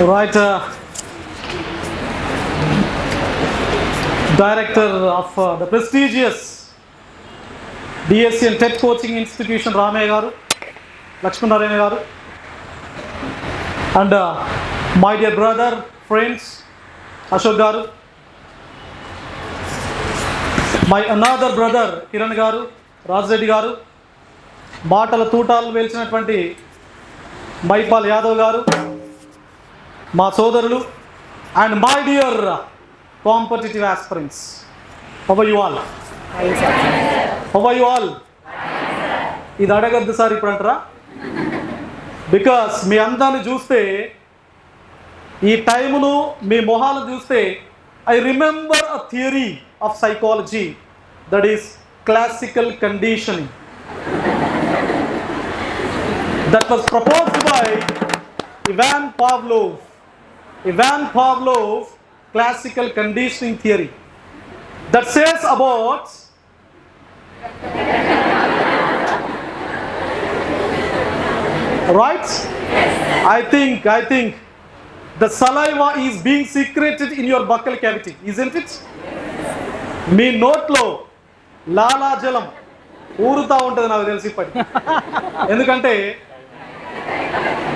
Right, uh, Director of uh, the prestigious DSC and TET Coaching Institution, Ramaya Garu, Lakshman Narayana Garu, and uh, my dear brother, friends, Ashok Garu, my another brother, Kiran Garu, Raja Reddy గారు మాటల తూటాలు వేల్చినటువంటి మైపాల్ యాదవ్ గారు మా సోదరులు and my dear competitive aspirants. How you all how you all ఇది అడగద్దు sir ఇప్పుడు అంటారా బికాస్ మీ అందాన్ని చూస్తే ఈ టైమును మీ మొహాలు చూస్తే I remember a theory of psychology that is classical conditioning that was proposed by Ivan Pavlov Ivan Pavlov classical conditioning theory that says about right i think i think the saliva is being secreted in your buccal cavity isn't it మీ నోట్లో లాలాజలం ఊరుతా ఉంటుంది నాకు తెలిసి ఇప్పటికి ఎందుకంటే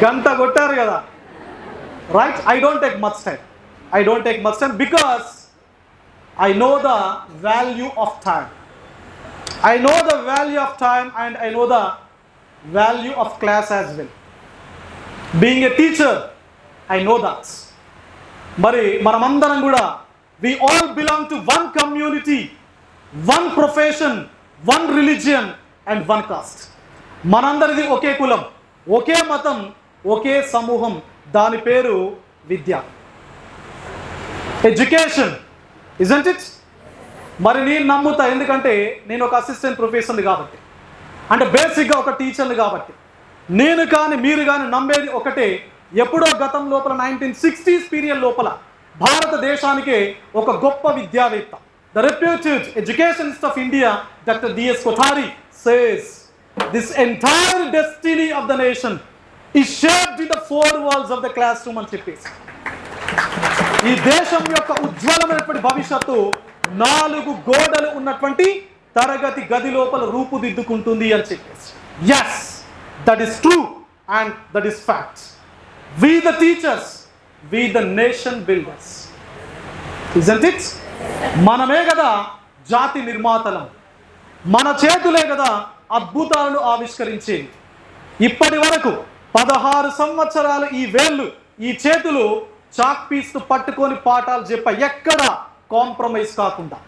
గంట కొట్టారు కదా right I don't take much time I don't take much time because I know the value of time I know the value of time and I know the value of class as well being a teacher I know that's మరి మనమందరం కూడా we all belong to one community one profession one religion and one caste మనందరిది ఒకే కులం ఒకే మతం ఒకే సమూహం దాని పేరు విద్య. Education isn't it మరి నేను నమ్ముతా ఎందుకంటే నేను ఒక అసిస్టెంట్ ప్రొఫెసర్ని కాబట్టి. అంటే బేసిక్గా ఒక టీచర్ని కాబట్టి. నేను కానీ మీరు కానీ నమ్మేది ఒకటే ఎప్పుడో గతం లోపల నైన్టీన్ సిక్స్టీస్ పీరియడ్ లోపల భారతదేశానికే ఒక గొప్ప విద్యావేత్త. The reputed educationist of India doctor DS Kothari says this entire destiny of the nation is shaped in the four walls of the class room అని చెప్పేసి ఈ దేశం యొక్క ఉజ్వలమైనటువంటి భవిష్యత్తు నాలుగు గోడలు ఉన్నటువంటి తరగతి గది లోపల రూపుదిద్దుకుంటుంది అని చెప్పేసి. Yes that is true and that is fact we the teachers we the nation builders isn't it మనమే కదా జాతి నిర్మాతలం. మన చేతులే కదా అద్భుతాలను ఆవిష్కరించేది ఇప్పటి వరకు పదహారు సంవత్సరాలు ఈ వేళ్ళు ఈ చేతులు చాక్ పీస్ను పట్టుకొని పాఠాలు చెప్ప ఎక్కడ కాంప్రమైజ్ కాకుండా.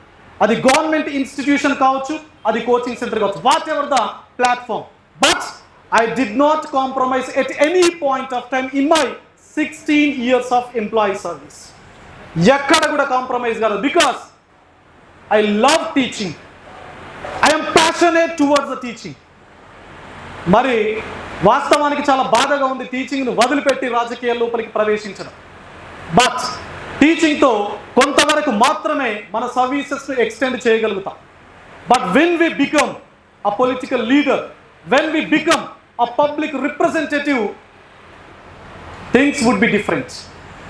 అది గవర్నమెంట్ ఇన్స్టిట్యూషన్ కావచ్చు అది కోచింగ్ సెంటర్ కావచ్చు whatever the platform. But I did not compromise at any point of time in my sixteen years of employee service ఎక్కడ కూడా కాంప్రమైజ్ కాదు because I love teaching I'm passionate towards the teaching మరి వాస్తవానికి చాలా బాధగా ఉంది టీచింగ్ను వదిలిపెట్టి రాజకీయ లోపలికి ప్రవేశించడం. బట్ టీచింగ్తో కొంతవరకు మాత్రమే మన సర్వీసెస్ను ఎక్స్టెండ్ చేయగలుగుతాం. But when we become a political leader when we become a public representative things would be different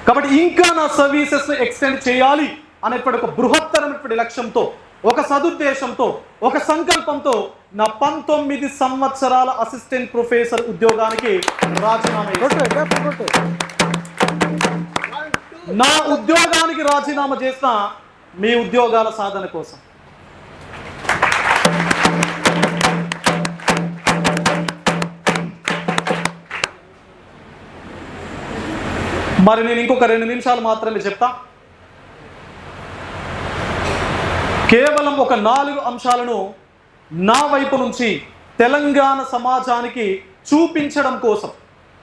కాబట్టి ఇంకా నా సర్వీసెస్ను ఎక్స్టెండ్ చేయాలి అనేటువంటి ఒక బృహత్తరమైనటువంటి లక్ష్యంతో ఒక సదుద్దేశంతో ఒక సంకల్పంతో నా పంతొమ్మిది సంవత్సరాల అసిస్టెంట్ ప్రొఫెసర్ ఉద్యోగానికి రాజీనామా. నా ఉద్యోగానికి రాజీనామా చేసిన మీ ఉద్యోగాల సాధన కోసం. మరి నేను ఇంకొక రెండు నిమిషాలు మాత్రమే చెప్తా. కేవలం ఒక నాలుగు అంశాలను నా వైపు నుంచి తెలంగాణ సమాజానికి చూపించడం కోసం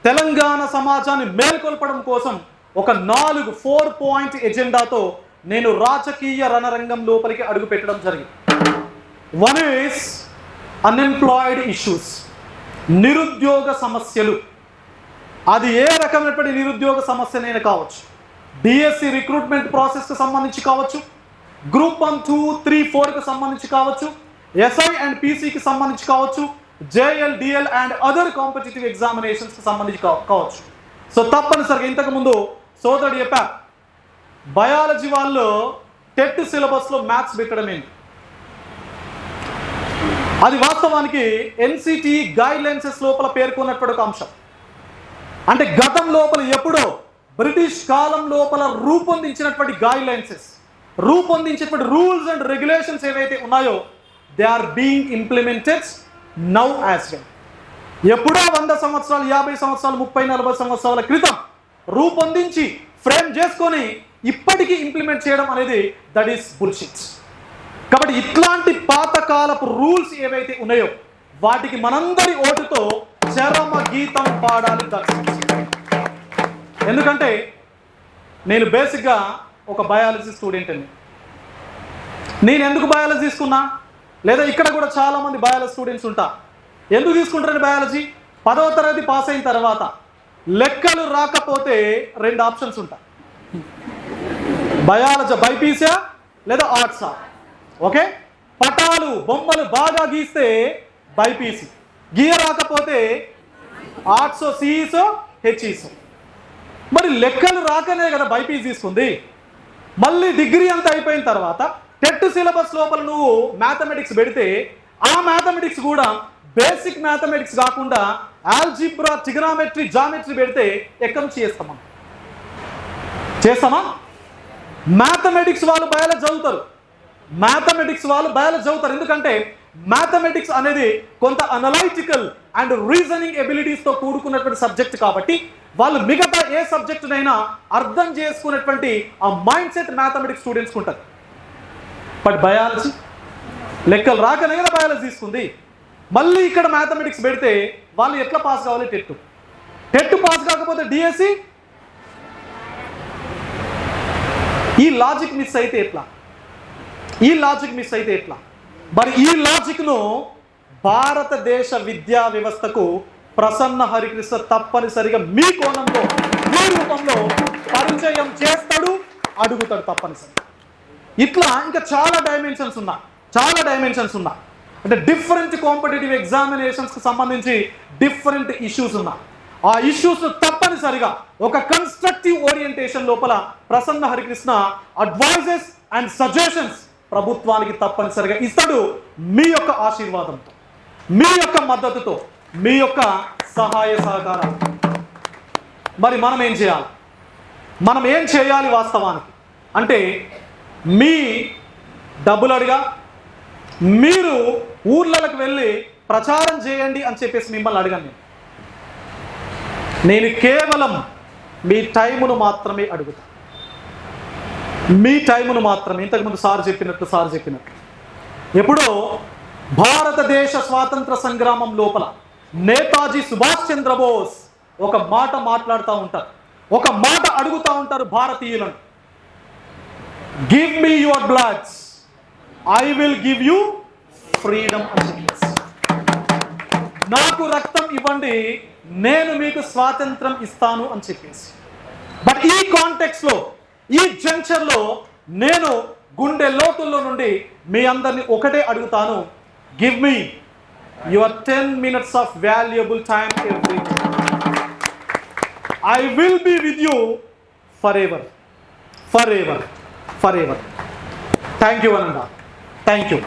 తెలంగాణ సమాజాన్ని మేల్కొల్పడం కోసం ఒక నాలుగు ఫోర్ పాయింట్ ఎజెండాతో నేను రాజకీయ రణరంగం లోపలికి అడుగు పెట్టడం జరిగింది. వన్ ఈస్ అన్ఎంప్లాయిడ్ ఇష్యూస్ నిరుద్యోగ సమస్యలు. అది ఏ రకమైనటువంటి నిరుద్యోగ సమస్యనైనా కావచ్చు డిఎస్సి రిక్రూట్మెంట్ ప్రాసెస్కి సంబంధించి కావచ్చు గ్రూప్ వన్ టూ త్రీ ఫోర్కి సంబంధించి కావచ్చు ఎస్ఐ అండ్ పీసీకి సంబంధించి కావచ్చు JL DL and other competitive ఎగ్జామినేషన్స్కి సంబంధించి కావచ్చు. సో తప్పనిసరిగా ఇంతకుముందు సోదరుడు చెప్పా బయాలజీ వాళ్ళు టెట్ సిలబస్లో మ్యాథ్స్ పెట్టడం ఏంటి? అది వాస్తవానికి ఎన్సిటి గైడ్ లైన్సెస్ లోపల పేర్కొన్నటువంటి ఒక అంశం. అంటే గతం లోపల ఎప్పుడో బ్రిటిష్ కాలం లోపల రూపొందించినటువంటి గైడ్ లైన్సెస్ రూపొందించేటువంటి రూల్స్ అండ్ రెగ్యులేషన్స్ ఏవైతే ఉన్నాయో they are being implemented now as well ఎప్పుడో వంద సంవత్సరాలు యాభై సంవత్సరాలు ముప్పై నలభై సంవత్సరాల క్రితం రూపొందించి ఫ్రేమ్ చేసుకొని ఇప్పటికీ ఇంప్లిమెంట్ చేయడం అనేది దట్ ఈస్ బుల్షిట్స్ కాబట్టి ఇట్లాంటి పాతకాలపు రూల్స్ ఏవైతే ఉన్నాయో వాటికి మనందరి ఓటుతో చరమ గీతం పాడాలి. దర్శించి ఎందుకంటే నేను బేసిక్గా ఒక బయాలజీ స్టూడెంట్ నేను ఎందుకు బయాలజీ తీసుకున్నా? లేదా ఇక్కడ కూడా చాలా మంది బయాలజీ స్టూడెంట్స్ ఉంటా. ఎందుకు తీసుకుంటారని బయాలజీ పదవ తరగతి పాస్ అయిన తర్వాత లెక్కలు రాకపోతే రెండు ఆప్షన్స్ ఉంటాయి బయాలజీ బైపీసా లేదా ఆర్ట్సా ఓకే? పటాలు బొమ్మలు బాగా గీస్తే బైపీసీ. గీయ రాకపోతే ఆర్ట్సో సిఈసో హెచ్ఈసో మరి లెక్కలు రాకనే కదా బైపీసీ తీసుకుంది. మళ్ళీ డిగ్రీ అంతా అయిపోయిన తర్వాత టెట్ సిలబస్ లోపల నువ్వు మ్యాథమెటిక్స్ పెడితే ఆ మ్యాథమెటిక్స్ కూడా బేసిక్ మ్యాథమెటిక్స్ కాకుండా ఆల్జిబ్రా టిగ్రామెట్రీ జామెట్రీ పెడితే ఎక్కడి నుంచి చేస్తామా? చేస్తామా? మ్యాథమెటిక్స్ వాళ్ళు బయాలజీ చదువుతారు. మ్యాథమెటిక్స్ వాళ్ళు బయాలజీ చదువుతారు. ఎందుకంటే మ్యాథమెటిక్స్ అనేది కొంత అనలైటికల్ అండ్ రీజనింగ్ ఎబిలిటీస్తో కూడుకున్నటువంటి సబ్జెక్ట్ కాబట్టి వాళ్ళు మిగతా ఏ సబ్జెక్టునైనా అర్థం చేసుకునేటువంటి ఆ మైండ్ సెట్ మ్యాథమెటిక్స్ స్టూడెంట్స్కి ఉంటుంది. బట్ బయాలజీ లెక్కలు రాకనే కదా బయాలజీ తీసుకుంది. మళ్ళీ ఇక్కడ మ్యాథమెటిక్స్ పెడితే వాళ్ళు ఎట్లా పాస్ కావాలి టెట్ టెట్ పాస్ కాకపోతే డిఎస్సి ఈ లాజిక్ మిస్ అయితే ఎట్లా? ఈ లాజిక్ మిస్ అయితే ఎట్లా? మరి ఈ లాజిక్ను భారతదేశ విద్యా వ్యవస్థకు ప్రసన్న హరికృష్ణ తప్పనిసరిగా మీ కోణంలో మీ రూపంలో పరిచయం చేస్తాడు అడుగుతాడు తప్పనిసరిగా. ఇట్లా ఇంకా చాలా డైమెన్షన్స్ ఉన్నా చాలా డైమెన్షన్స్ ఉన్నా అంటే డిఫరెంట్ కాంపిటేటివ్ ఎగ్జామినేషన్స్కి సంబంధించి డిఫరెంట్ ఇష్యూస్ ఉన్నా ఆ ఇష్యూస్ తప్పనిసరిగా ఒక కన్స్ట్రక్టివ్ ఓరియంటేషన్ లోపల Prasanna Harikrishna advises and suggestions ప్రభుత్వానికి తప్పనిసరిగా ఇస్తాడు మీ యొక్క ఆశీర్వాదంతో మీ యొక్క మద్దతుతో మీ యొక్క సహాయ సహకారం మరి మనం ఏం చేయాలి? మనం ఏం చేయాలి వాస్తవానికి? అంటే మీ డబ్బులు అడిగా మీరు ఊర్లలకు వెళ్ళి ప్రచారం చేయండి అని చెప్పేసి మిమ్మల్ని అడిగాను నేను. నేను కేవలం మీ టైమును మాత్రమే అడుగుతా. మీ టైమును మాత్రమే ఇంతకుముందు సార్ చెప్పినట్టు సార్ చెప్పినట్టు. ఎప్పుడో భారతదేశ స్వాతంత్ర సంగ్రామం లోపల నేతాజీ సుభాష్ చంద్రబోస్ ఒక మాట మాట్లాడుతూ ఉంటారు. ఒక మాట అడుగుతూ ఉంటారు భారతీయులను. Give me your bloods I will give you freedom అని నాకు రక్తం ఇవ్వండి. నేను మీకు స్వాతంత్రం ఇస్తాను అని చెప్పేసి. బట్ ఈ కాంటెక్స్లో ఈ జంక్షన్లో నేను గుండె లోతుల్లో నుండి మీ అందరిని ఒకటే అడుగుతాను. Give me your ten minutes of valuable time every I will be with you forever forever forever thank you Ananda thank you